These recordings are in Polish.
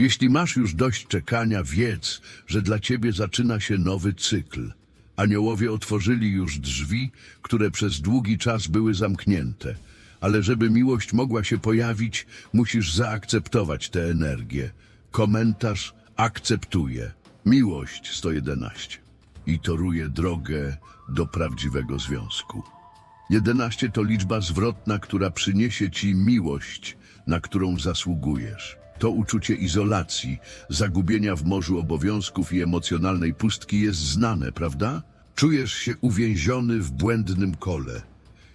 Jeśli masz już dość czekania, wiedz, że dla ciebie zaczyna się nowy cykl. Aniołowie otworzyli już drzwi, które przez długi czas były zamknięte. Ale żeby miłość mogła się pojawić, musisz zaakceptować tę energię. Komentarz akceptuje. Miłość 111. I toruje drogę do prawdziwego związku. 11 to liczba zwrotna, która przyniesie ci miłość, na którą zasługujesz. To uczucie izolacji, zagubienia w morzu obowiązków i emocjonalnej pustki jest znane, prawda? Czujesz się uwięziony w błędnym kole,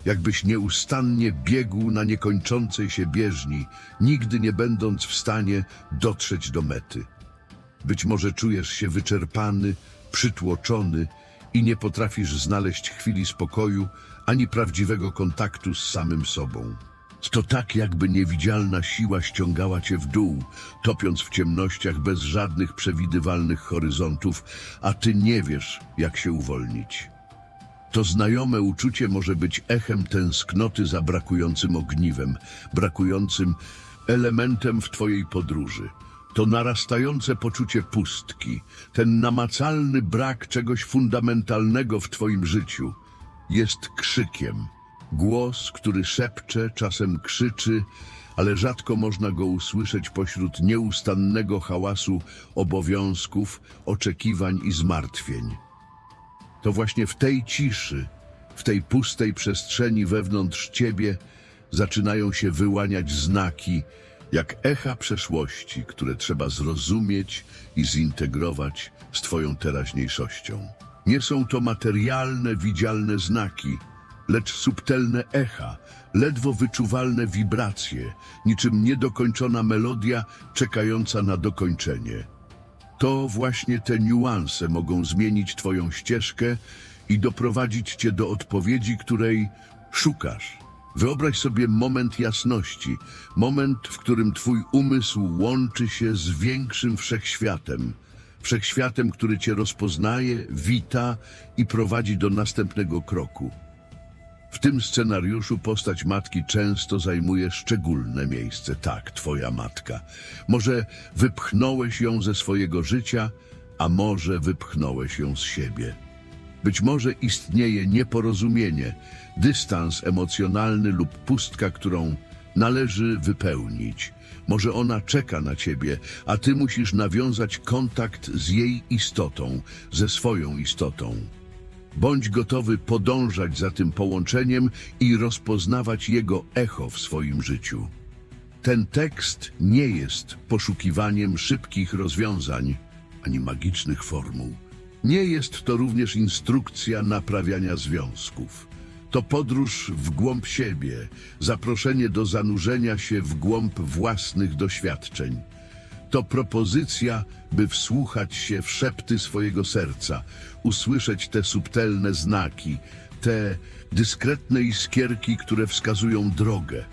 jakbyś nieustannie biegł na niekończącej się bieżni, nigdy nie będąc w stanie dotrzeć do mety. Być może czujesz się wyczerpany, przytłoczony i nie potrafisz znaleźć chwili spokoju ani prawdziwego kontaktu z samym sobą. To tak, jakby niewidzialna siła ściągała cię w dół, topiąc w ciemnościach bez żadnych przewidywalnych horyzontów, a ty nie wiesz, jak się uwolnić. To znajome uczucie może być echem tęsknoty za brakującym ogniwem, brakującym elementem w twojej podróży. To narastające poczucie pustki, ten namacalny brak czegoś fundamentalnego w twoim życiu jest krzykiem. Głos, który szepcze, czasem krzyczy, ale rzadko można go usłyszeć pośród nieustannego hałasu obowiązków, oczekiwań i zmartwień. To właśnie w tej ciszy, w tej pustej przestrzeni wewnątrz ciebie zaczynają się wyłaniać znaki, jak echa przeszłości, które trzeba zrozumieć i zintegrować z twoją teraźniejszością. Nie są to materialne, widzialne znaki, lecz subtelne echa, ledwo wyczuwalne wibracje, niczym niedokończona melodia czekająca na dokończenie. To właśnie te niuanse mogą zmienić Twoją ścieżkę i doprowadzić Cię do odpowiedzi, której szukasz. Wyobraź sobie moment jasności, moment, w którym Twój umysł łączy się z większym wszechświatem. Wszechświatem, który Cię rozpoznaje, wita i prowadzi do następnego kroku. W tym scenariuszu postać matki często zajmuje szczególne miejsce. Tak, twoja matka. Może wypchnąłeś ją ze swojego życia, a może wypchnąłeś ją z siebie. Być może istnieje nieporozumienie, dystans emocjonalny lub pustka, którą należy wypełnić. Może ona czeka na ciebie, a ty musisz nawiązać kontakt z jej istotą, ze swoją istotą. Bądź gotowy podążać za tym połączeniem i rozpoznawać jego echo w swoim życiu. Ten tekst nie jest poszukiwaniem szybkich rozwiązań ani magicznych formuł. Nie jest to również instrukcja naprawiania związków. To podróż w głąb siebie, zaproszenie do zanurzenia się w głąb własnych doświadczeń. To propozycja, by wsłuchać się w szepty swojego serca, usłyszeć te subtelne znaki, te dyskretne iskierki, które wskazują drogę.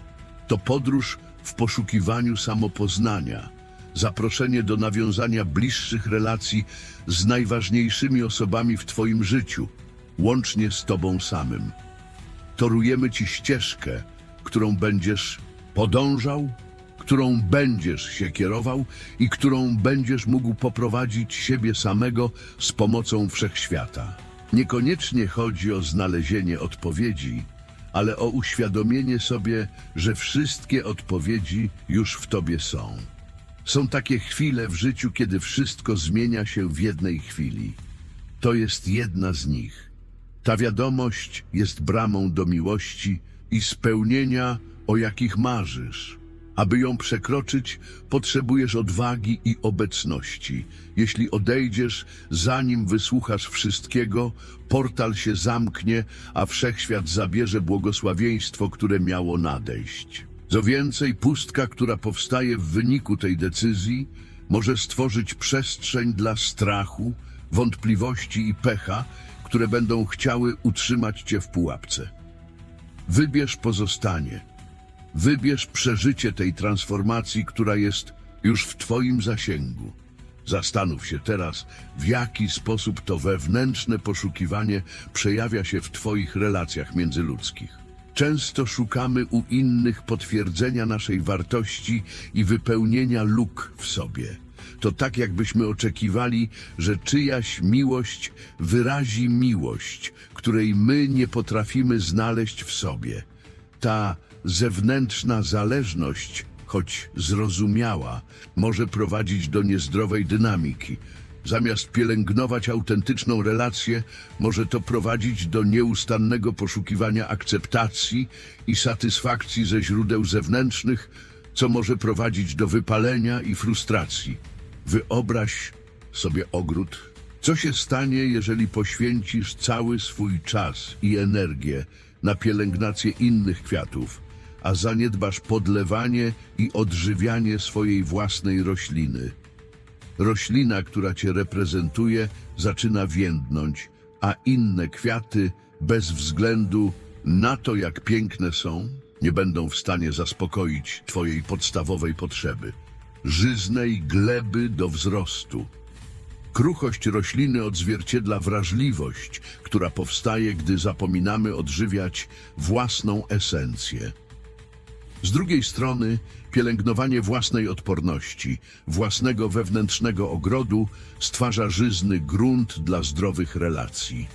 To podróż w poszukiwaniu samopoznania, zaproszenie do nawiązania bliższych relacji z najważniejszymi osobami w Twoim życiu, łącznie z Tobą samym. Torujemy Ci ścieżkę, którą będziesz podążał, którą będziesz się kierował i którą będziesz mógł poprowadzić siebie samego z pomocą wszechświata. Niekoniecznie chodzi o znalezienie odpowiedzi, ale o uświadomienie sobie, że wszystkie odpowiedzi już w tobie są. Są takie chwile w życiu, kiedy wszystko zmienia się w jednej chwili. To jest jedna z nich. Ta wiadomość jest bramą do miłości i spełnienia, o jakich marzysz. Aby ją przekroczyć, potrzebujesz odwagi i obecności. Jeśli odejdziesz, zanim wysłuchasz wszystkiego, portal się zamknie, a wszechświat zabierze błogosławieństwo, które miało nadejść. Co więcej, pustka, która powstaje w wyniku tej decyzji, może stworzyć przestrzeń dla strachu, wątpliwości i pecha, które będą chciały utrzymać cię w pułapce. Wybierz pozostanie. Wybierz przeżycie tej transformacji, która jest już w Twoim zasięgu. Zastanów się teraz, w jaki sposób to wewnętrzne poszukiwanie przejawia się w Twoich relacjach międzyludzkich. Często szukamy u innych potwierdzenia naszej wartości i wypełnienia luk w sobie. To tak, jakbyśmy oczekiwali, że czyjaś miłość wyrazi miłość, której my nie potrafimy znaleźć w sobie. Ta zewnętrzna zależność, choć zrozumiała, może prowadzić do niezdrowej dynamiki. Zamiast pielęgnować autentyczną relację, może to prowadzić do nieustannego poszukiwania akceptacji i satysfakcji ze źródeł zewnętrznych, co może prowadzić do wypalenia i frustracji. Wyobraź sobie ogród. Co się stanie, jeżeli poświęcisz cały swój czas i energię na pielęgnację innych kwiatów, a zaniedbasz podlewanie i odżywianie swojej własnej rośliny? Roślina, która cię reprezentuje, zaczyna więdnąć, a inne kwiaty, bez względu na to, jak piękne są, nie będą w stanie zaspokoić twojej podstawowej potrzeby żyznej gleby do wzrostu. Kruchość rośliny odzwierciedla wrażliwość, która powstaje, gdy zapominamy odżywiać własną esencję. Z drugiej strony, pielęgnowanie własnej odporności, własnego wewnętrznego ogrodu stwarza żyzny grunt dla zdrowych relacji.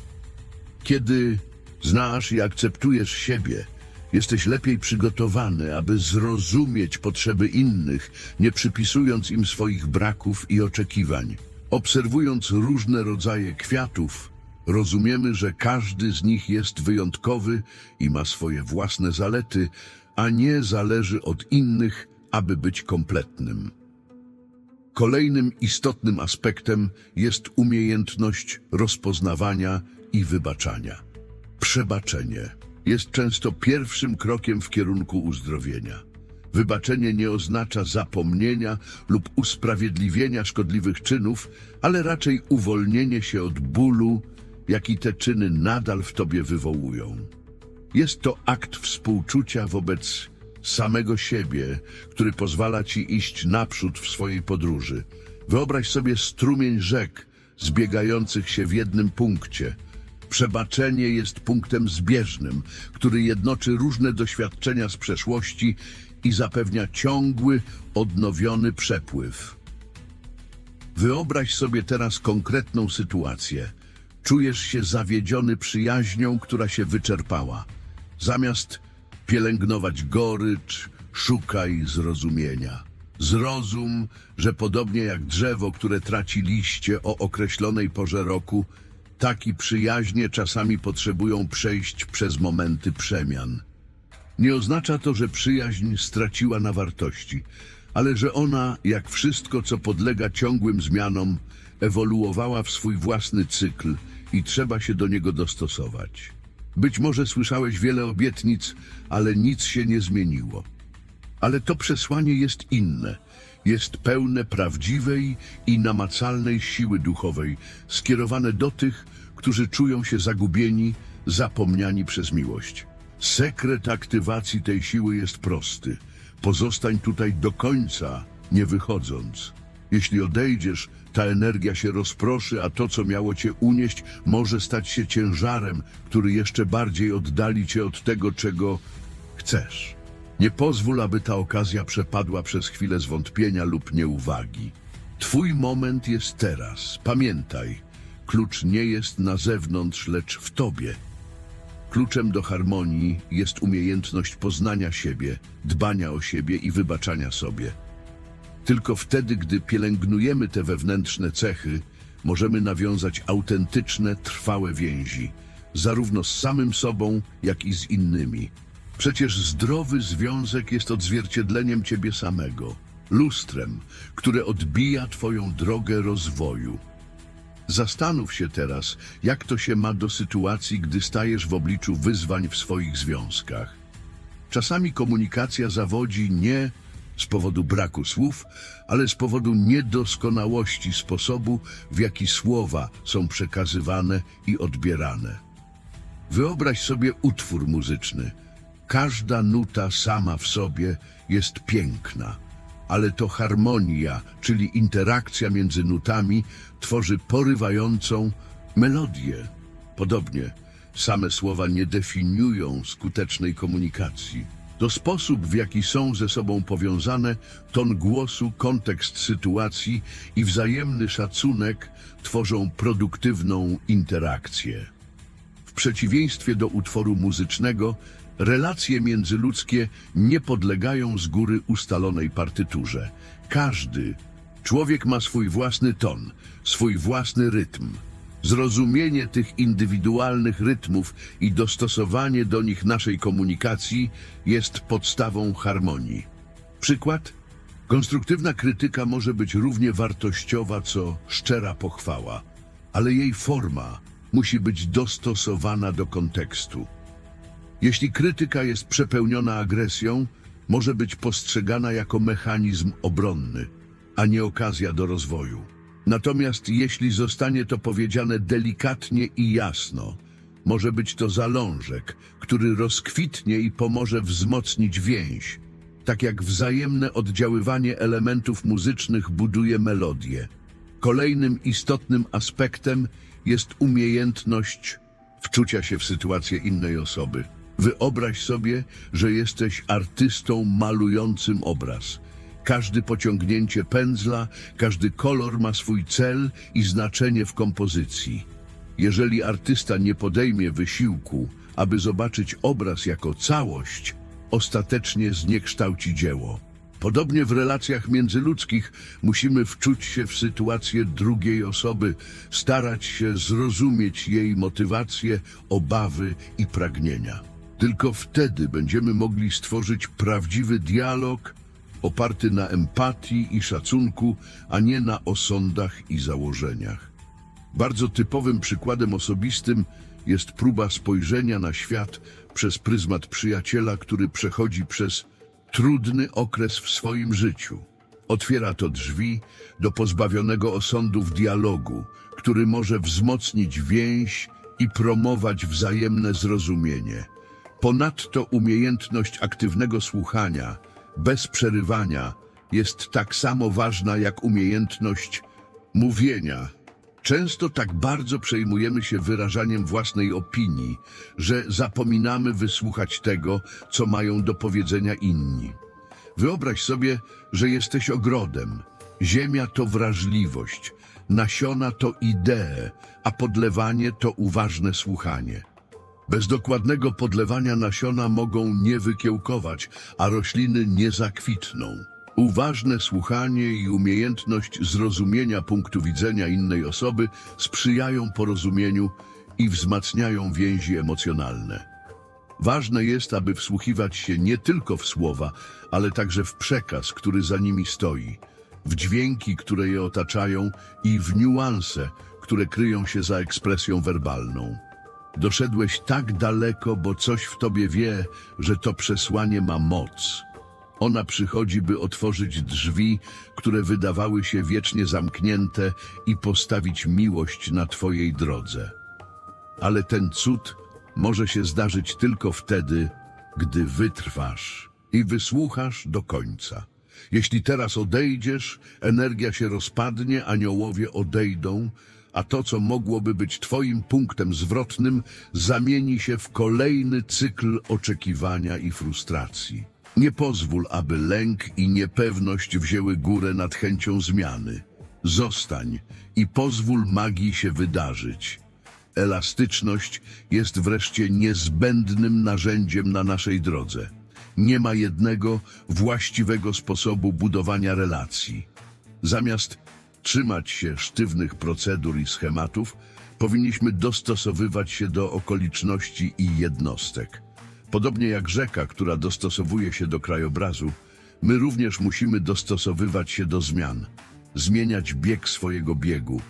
Kiedy znasz i akceptujesz siebie, jesteś lepiej przygotowany, aby zrozumieć potrzeby innych, nie przypisując im swoich braków i oczekiwań. Obserwując różne rodzaje kwiatów, rozumiemy, że każdy z nich jest wyjątkowy i ma swoje własne zalety, a nie zależy od innych, aby być kompletnym. Kolejnym istotnym aspektem jest umiejętność rozpoznawania i wybaczania. Przebaczenie jest często pierwszym krokiem w kierunku uzdrowienia. Wybaczenie nie oznacza zapomnienia lub usprawiedliwienia szkodliwych czynów, ale raczej uwolnienie się od bólu, jaki te czyny nadal w tobie wywołują. Jest to akt współczucia wobec samego siebie, który pozwala ci iść naprzód w swojej podróży. Wyobraź sobie strumień rzek zbiegających się w jednym punkcie. Przebaczenie jest punktem zbieżnym, który jednoczy różne doświadczenia z przeszłości i zapewnia ciągły, odnowiony przepływ. Wyobraź sobie teraz konkretną sytuację. Czujesz się zawiedziony przyjaźnią, która się wyczerpała. Zamiast pielęgnować gorycz, szukaj zrozumienia. Zrozum, że podobnie jak drzewo, które traci liście o określonej porze roku, taki przyjaźnie czasami potrzebują przejść przez momenty przemian. Nie oznacza to, że przyjaźń straciła na wartości, ale że ona, jak wszystko, co podlega ciągłym zmianom, ewoluowała w swój własny cykl i trzeba się do niego dostosować. Być może słyszałeś wiele obietnic, ale nic się nie zmieniło. Ale to przesłanie jest inne. Jest pełne prawdziwej i namacalnej siły duchowej, skierowane do tych, którzy czują się zagubieni, zapomniani przez miłość. Sekret aktywacji tej siły jest prosty. Pozostań tutaj do końca, nie wychodząc. Jeśli odejdziesz, ta energia się rozproszy, a to, co miało cię unieść, może stać się ciężarem, który jeszcze bardziej oddali cię od tego, czego chcesz. Nie pozwól, aby ta okazja przepadła przez chwilę zwątpienia lub nieuwagi. Twój moment jest teraz. Pamiętaj, klucz nie jest na zewnątrz, lecz w tobie. Kluczem do harmonii jest umiejętność poznania siebie, dbania o siebie i wybaczania sobie. Tylko wtedy, gdy pielęgnujemy te wewnętrzne cechy, możemy nawiązać autentyczne, trwałe więzi, zarówno z samym sobą, jak i z innymi. Przecież zdrowy związek jest odzwierciedleniem ciebie samego, lustrem, które odbija twoją drogę rozwoju. Zastanów się teraz, jak to się ma do sytuacji, gdy stajesz w obliczu wyzwań w swoich związkach. Czasami komunikacja zawodzi nie z powodu braku słów, ale z powodu niedoskonałości sposobu, w jaki słowa są przekazywane i odbierane. Wyobraź sobie utwór muzyczny. Każda nuta sama w sobie jest piękna, ale to harmonia, czyli interakcja między nutami, tworzy porywającą melodię. Podobnie, Same słowa nie definiują skutecznej komunikacji. To sposób, w jaki są ze sobą powiązane, ton głosu, kontekst sytuacji i wzajemny szacunek tworzą produktywną interakcję. W przeciwieństwie do utworu muzycznego, relacje międzyludzkie nie podlegają z góry ustalonej partyturze. Każdy człowiek ma swój własny ton, swój własny rytm. Zrozumienie tych indywidualnych rytmów i dostosowanie do nich naszej komunikacji jest podstawą harmonii. Przykład? Konstruktywna krytyka może być równie wartościowa co szczera pochwała, ale jej forma musi być dostosowana do kontekstu. Jeśli krytyka jest przepełniona agresją, może być postrzegana jako mechanizm obronny, a nie okazja do rozwoju. Natomiast jeśli zostanie to powiedziane delikatnie i jasno, może być to zalążek, który rozkwitnie i pomoże wzmocnić więź, tak jak wzajemne oddziaływanie elementów muzycznych buduje melodię. Kolejnym istotnym aspektem jest umiejętność wczucia się w sytuację innej osoby. Wyobraź sobie, że jesteś artystą malującym obraz. Każdy pociągnięcie pędzla, każdy kolor ma swój cel i znaczenie w kompozycji. Jeżeli artysta nie podejmie wysiłku, aby zobaczyć obraz jako całość, ostatecznie zniekształci dzieło. Podobnie w relacjach międzyludzkich musimy wczuć się w sytuację drugiej osoby, starać się zrozumieć jej motywacje, obawy i pragnienia. Tylko wtedy będziemy mogli stworzyć prawdziwy dialog oparty na empatii i szacunku, a nie na osądach i założeniach. Bardzo typowym przykładem osobistym jest próba spojrzenia na świat przez pryzmat przyjaciela, który przechodzi przez trudny okres w swoim życiu. Otwiera to drzwi do pozbawionego osądów dialogu, który może wzmocnić więź i promować wzajemne zrozumienie. Ponadto umiejętność aktywnego słuchania, bez przerywania, jest tak samo ważna jak umiejętność mówienia. Często tak bardzo przejmujemy się wyrażaniem własnej opinii, że zapominamy wysłuchać tego, co mają do powiedzenia inni. Wyobraź sobie, że jesteś ogrodem. Ziemia to wrażliwość, nasiona to idee, a podlewanie to uważne słuchanie. Bez dokładnego podlewania nasiona mogą nie wykiełkować, a rośliny nie zakwitną. Uważne słuchanie i umiejętność zrozumienia punktu widzenia innej osoby sprzyjają porozumieniu i wzmacniają więzi emocjonalne. Ważne jest, aby wsłuchiwać się nie tylko w słowa, ale także w przekaz, który za nimi stoi, w dźwięki, które je otaczają i w niuanse, które kryją się za ekspresją werbalną. Doszedłeś tak daleko, bo coś w tobie wie, że to przesłanie ma moc. Ona przychodzi, by otworzyć drzwi, które wydawały się wiecznie zamknięte i postawić miłość na twojej drodze. Ale ten cud może się zdarzyć tylko wtedy, gdy wytrwasz i wysłuchasz do końca. Jeśli teraz odejdziesz, energia się rozpadnie, aniołowie odejdą, a to, co mogłoby być twoim punktem zwrotnym, zamieni się w kolejny cykl oczekiwania i frustracji. Nie pozwól, aby lęk i niepewność wzięły górę nad chęcią zmiany. Zostań i pozwól magii się wydarzyć. Elastyczność jest wreszcie niezbędnym narzędziem na naszej drodze. Nie ma jednego właściwego sposobu budowania relacji. Zamiast trzymać się sztywnych procedur i schematów, powinniśmy dostosowywać się do okoliczności i jednostek. Podobnie jak rzeka, która dostosowuje się do krajobrazu, my również musimy dostosowywać się do zmian, zmieniać bieg swojego biegu,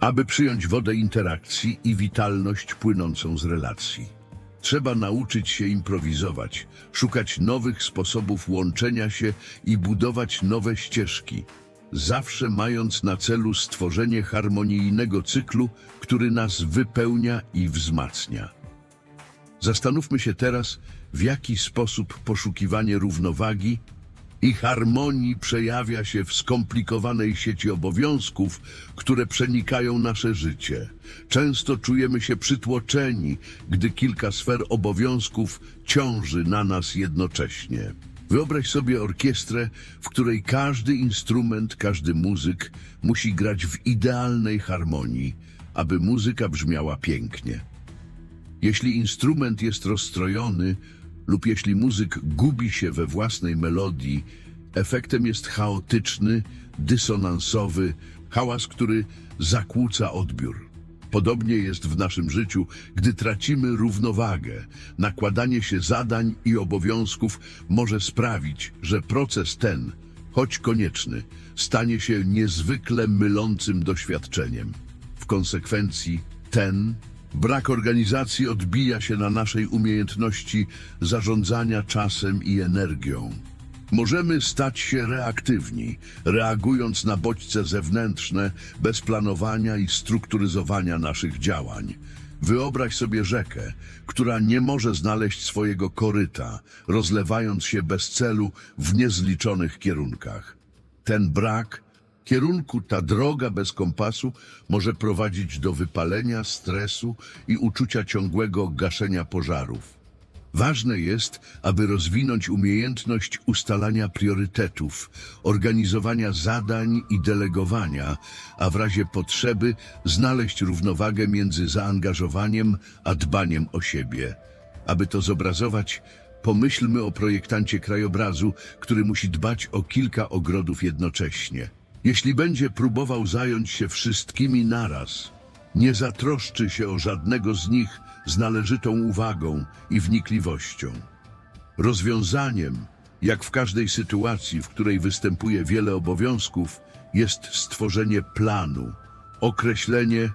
aby przyjąć wodę interakcji i witalność płynącą z relacji. Trzeba nauczyć się improwizować, szukać nowych sposobów łączenia się i budować nowe ścieżki, zawsze mając na celu stworzenie harmonijnego cyklu, który nas wypełnia i wzmacnia. Zastanówmy się teraz, w jaki sposób poszukiwanie równowagi i harmonii przejawia się w skomplikowanej sieci obowiązków, które przenikają nasze życie. Często czujemy się przytłoczeni, gdy kilka sfer obowiązków ciąży na nas jednocześnie. Wyobraź sobie orkiestrę, w której każdy instrument, każdy muzyk musi grać w idealnej harmonii, aby muzyka brzmiała pięknie. Jeśli instrument jest rozstrojony lub jeśli muzyk gubi się we własnej melodii, efektem jest chaotyczny, dysonansowy hałas, który zakłóca odbiór. Podobnie jest w naszym życiu, gdy tracimy równowagę. Nakładanie się zadań i obowiązków może sprawić, że proces ten, choć konieczny, stanie się niezwykle mylącym doświadczeniem. W konsekwencji ten brak organizacji odbija się na naszej umiejętności zarządzania czasem i energią. Możemy stać się reaktywni, reagując na bodźce zewnętrzne, bez planowania i strukturyzowania naszych działań. Wyobraź sobie rzekę, która nie może znaleźć swojego koryta, rozlewając się bez celu w niezliczonych kierunkach. Ten brak kierunku, ta droga bez kompasu może prowadzić do wypalenia, stresu i uczucia ciągłego gaszenia pożarów. Ważne jest, aby rozwinąć umiejętność ustalania priorytetów, organizowania zadań i delegowania, a w razie potrzeby znaleźć równowagę między zaangażowaniem a dbaniem o siebie. Aby to zobrazować, pomyślmy o projektancie krajobrazu, który musi dbać o kilka ogrodów jednocześnie. Jeśli będzie próbował zająć się wszystkimi naraz, nie zatroszczy się o żadnego z nich z należytą uwagą i wnikliwością. Rozwiązaniem, jak w każdej sytuacji, w której występuje wiele obowiązków, jest stworzenie planu, określenie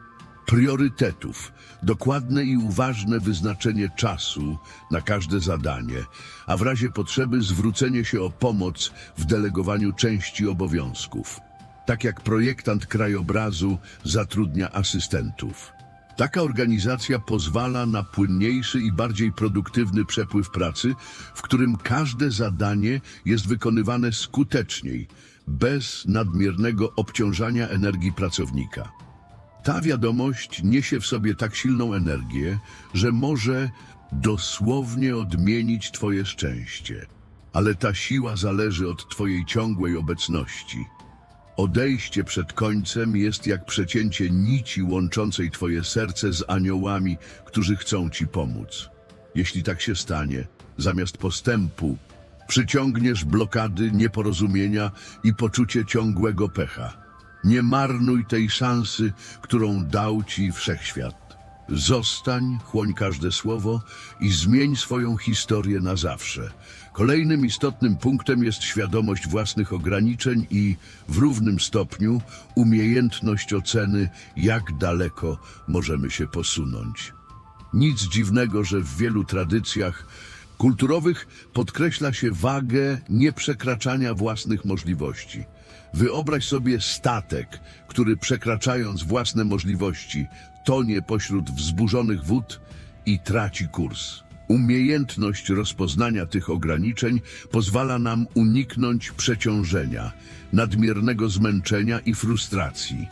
priorytetów, dokładne i uważne wyznaczenie czasu na każde zadanie, a w razie potrzeby zwrócenie się o pomoc w delegowaniu części obowiązków. Tak jak projektant krajobrazu zatrudnia asystentów. Taka organizacja pozwala na płynniejszy i bardziej produktywny przepływ pracy, w którym każde zadanie jest wykonywane skuteczniej, bez nadmiernego obciążania energii pracownika. Ta wiadomość niesie w sobie tak silną energię, że może dosłownie odmienić Twoje szczęście. Ale ta siła zależy od Twojej ciągłej obecności. Odejście przed końcem jest jak przecięcie nici łączącej Twoje serce z aniołami, którzy chcą Ci pomóc. Jeśli tak się stanie, zamiast postępu, przyciągniesz blokady, nieporozumienia i poczucie ciągłego pecha. Nie marnuj tej szansy, którą dał Ci wszechświat. Zostań, chłoń każde słowo i zmień swoją historię na zawsze. Kolejnym istotnym punktem jest świadomość własnych ograniczeń i w równym stopniu umiejętność oceny, jak daleko możemy się posunąć. Nic dziwnego, że w wielu tradycjach kulturowych podkreśla się wagę nieprzekraczania własnych możliwości. Wyobraź sobie statek, który przekraczając własne możliwości tonie pośród wzburzonych wód i traci kurs. Umiejętność rozpoznania tych ograniczeń pozwala nam uniknąć przeciążenia, nadmiernego zmęczenia i frustracji.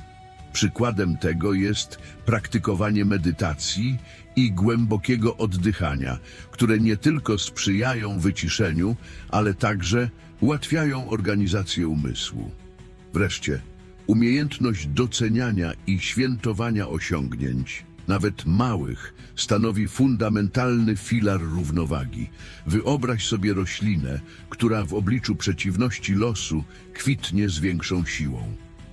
Przykładem tego jest praktykowanie medytacji i głębokiego oddychania, które nie tylko sprzyjają wyciszeniu, ale także ułatwiają organizację umysłu. Wreszcie, umiejętność doceniania i świętowania osiągnięć, nawet małych, stanowi fundamentalny filar równowagi. Wyobraź sobie roślinę, która w obliczu przeciwności losu kwitnie z większą siłą.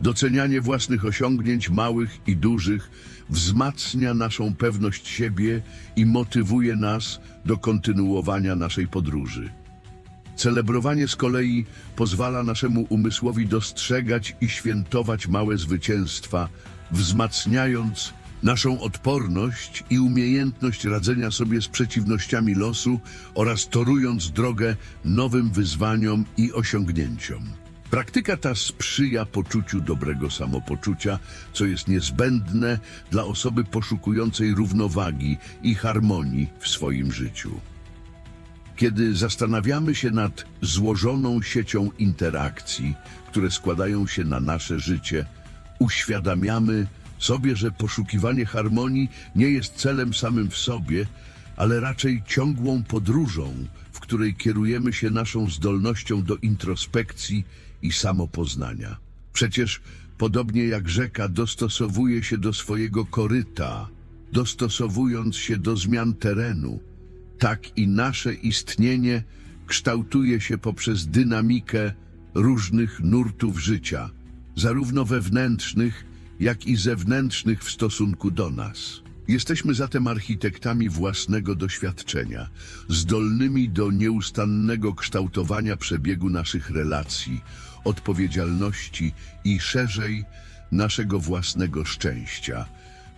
Docenianie własnych osiągnięć, małych i dużych, wzmacnia naszą pewność siebie i motywuje nas do kontynuowania naszej podróży. Celebrowanie z kolei pozwala naszemu umysłowi dostrzegać i świętować małe zwycięstwa, wzmacniając naszą odporność i umiejętność radzenia sobie z przeciwnościami losu oraz torując drogę nowym wyzwaniom i osiągnięciom. Praktyka ta sprzyja poczuciu dobrego samopoczucia, co jest niezbędne dla osoby poszukującej równowagi i harmonii w swoim życiu. Kiedy zastanawiamy się nad złożoną siecią interakcji, które składają się na nasze życie, uświadamiamy sobie, że poszukiwanie harmonii nie jest celem samym w sobie, ale raczej ciągłą podróżą, w której kierujemy się naszą zdolnością do introspekcji i samopoznania. Przecież podobnie jak rzeka dostosowuje się do swojego koryta, dostosowując się do zmian terenu, tak i nasze istnienie kształtuje się poprzez dynamikę różnych nurtów życia, zarówno wewnętrznych, jak i zewnętrznych w stosunku do nas. Jesteśmy zatem architektami własnego doświadczenia, zdolnymi do nieustannego kształtowania przebiegu naszych relacji, odpowiedzialności i szerzej naszego własnego szczęścia.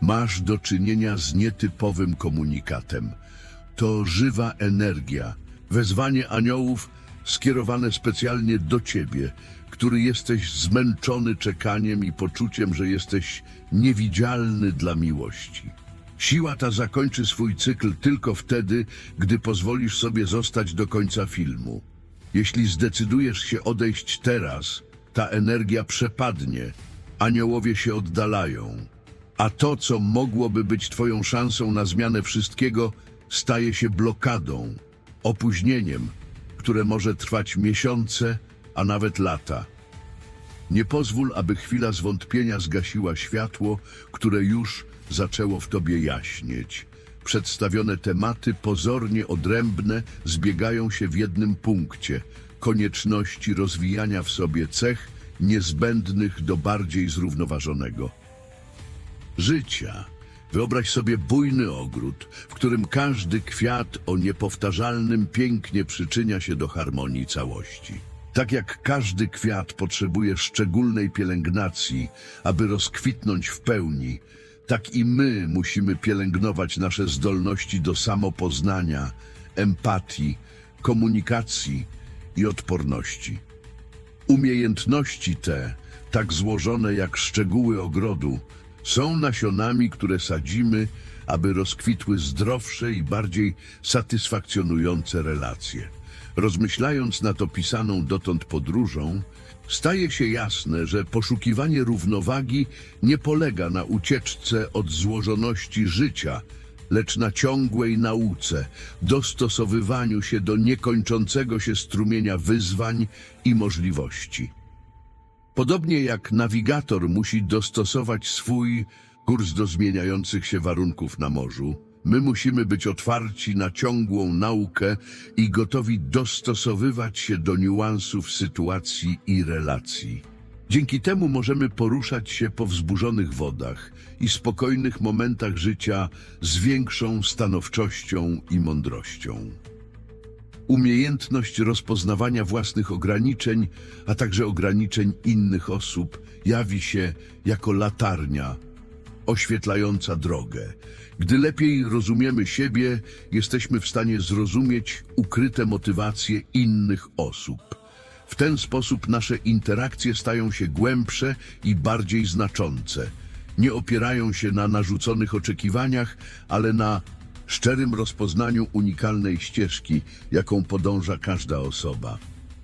Masz do czynienia z nietypowym komunikatem. To żywa energia, wezwanie aniołów skierowane specjalnie do ciebie, który jesteś zmęczony czekaniem i poczuciem, że jesteś niewidzialny dla miłości. Siła ta zakończy swój cykl tylko wtedy, gdy pozwolisz sobie zostać do końca filmu. Jeśli zdecydujesz się odejść teraz, ta energia przepadnie, aniołowie się oddalają, a to, co mogłoby być twoją szansą na zmianę wszystkiego, staje się blokadą, opóźnieniem, które może trwać miesiące, a nawet lata. Nie pozwól, aby chwila zwątpienia zgasiła światło, które już zaczęło w tobie jaśnieć. Przedstawione tematy, pozornie odrębne, zbiegają się w jednym punkcie konieczności rozwijania w sobie cech niezbędnych do bardziej zrównoważonego życia. Wyobraź sobie bujny ogród, w którym każdy kwiat o niepowtarzalnym pięknie przyczynia się do harmonii całości. Tak jak każdy kwiat potrzebuje szczególnej pielęgnacji, aby rozkwitnąć w pełni, tak i my musimy pielęgnować nasze zdolności do samopoznania, empatii, komunikacji i odporności. Umiejętności te, tak złożone jak szczegóły ogrodu, są nasionami, które sadzimy, aby rozkwitły zdrowsze i bardziej satysfakcjonujące relacje. Rozmyślając nad opisaną dotąd podróżą, staje się jasne, że poszukiwanie równowagi nie polega na ucieczce od złożoności życia, lecz na ciągłej nauce, dostosowywaniu się do niekończącego się strumienia wyzwań i możliwości. Podobnie jak nawigator musi dostosować swój kurs do zmieniających się warunków na morzu, my musimy być otwarci na ciągłą naukę i gotowi dostosowywać się do niuansów sytuacji i relacji. Dzięki temu możemy poruszać się po wzburzonych wodach i spokojnych momentach życia z większą stanowczością i mądrością. Umiejętność rozpoznawania własnych ograniczeń, a także ograniczeń innych osób, jawi się jako latarnia oświetlająca drogę. Gdy lepiej rozumiemy siebie, jesteśmy w stanie zrozumieć ukryte motywacje innych osób. W ten sposób nasze interakcje stają się głębsze i bardziej znaczące. Nie opierają się na narzuconych oczekiwaniach, ale na szczerym rozpoznaniu unikalnej ścieżki, jaką podąża każda osoba.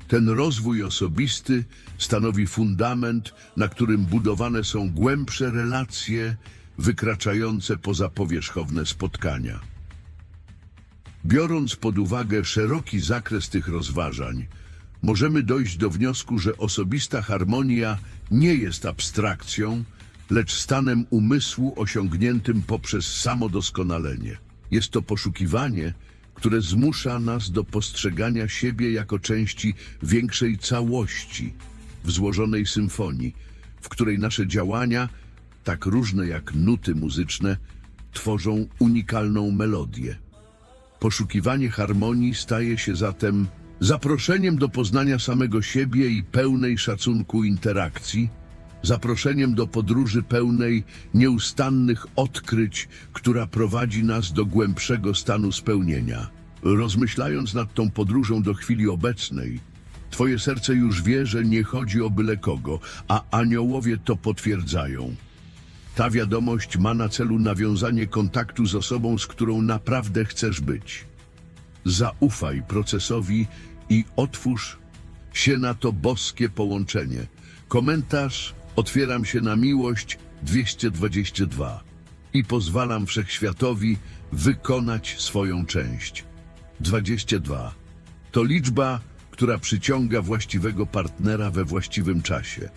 Ten rozwój osobisty stanowi fundament, na którym budowane są głębsze relacje, wykraczające poza powierzchowne spotkania. Biorąc pod uwagę szeroki zakres tych rozważań, możemy dojść do wniosku, że osobista harmonia nie jest abstrakcją, lecz stanem umysłu osiągniętym poprzez samodoskonalenie. Jest to poszukiwanie, które zmusza nas do postrzegania siebie jako części większej całości, w złożonej symfonii, w której nasze działania, tak różne jak nuty muzyczne, tworzą unikalną melodię. Poszukiwanie harmonii staje się zatem zaproszeniem do poznania samego siebie i pełnej szacunku interakcji, zaproszeniem do podróży pełnej nieustannych odkryć, która prowadzi nas do głębszego stanu spełnienia. Rozmyślając nad tą podróżą do chwili obecnej, Twoje serce już wie, że nie chodzi o byle kogo, a aniołowie to potwierdzają. Ta wiadomość ma na celu nawiązanie kontaktu z osobą, z którą naprawdę chcesz być. Zaufaj procesowi i otwórz się na to boskie połączenie. Komentarz Otwieram się na miłość 222 i pozwalam wszechświatowi wykonać swoją część. 22 to liczba, która przyciąga właściwego partnera we właściwym czasie.